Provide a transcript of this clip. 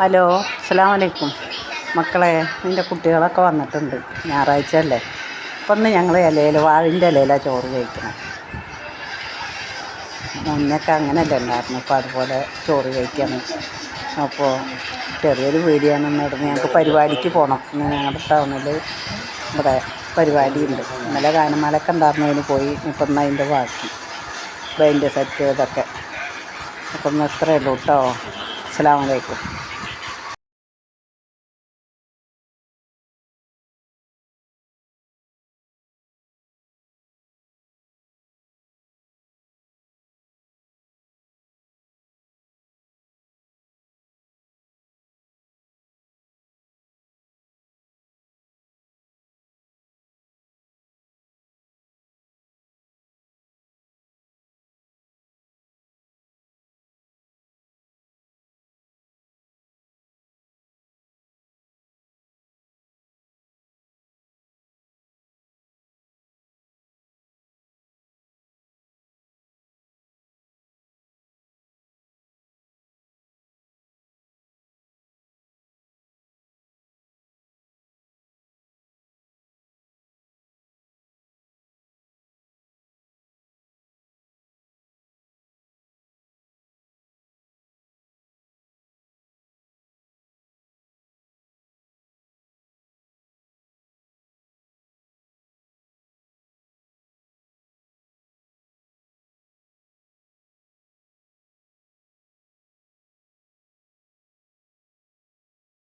Hello അസ്സലാമു അലൈക്കും മക്കളെ നിന്റെ കുട്ടികളൊക്കെ വന്നിട്ടുണ്ട്. ഞായറാഴ്ച അല്ലേ? അപ്പം ഇന്ന് ഞങ്ങൾ ഇലയിൽ വാഴിന്റെ ഇലയിലാണ് ചോറ് കഴിക്കണം. മുന്നൊക്കെ അങ്ങനെയല്ല ഉണ്ടായിരുന്നു. അപ്പോൾ അതുപോലെ ചോറ് കഴിക്കണം. അപ്പോൾ ചെറിയൊരു വീടിയാണ് ആണ് ഞങ്ങൾക്ക് പരിപാടിക്ക് പോകണം ഇന്ന് ഞങ്ങളുടെ ടൗണിൽ ഇവിടെ പരിപാടിയുണ്ട്. ഇന്നലെ ഗാനമേളയൊക്കെ ഉണ്ടായിരുന്നതിന് പോയി. ഇപ്പം ഇന്ന് അതിന്റെ ബാക്കി. അതിന്റെ സെറ്റ് ഇതൊക്കെ. അപ്പം ഇന്ന് എത്രയുള്ളൂ കേട്ടോ അസ്സലാമു അലൈക്കും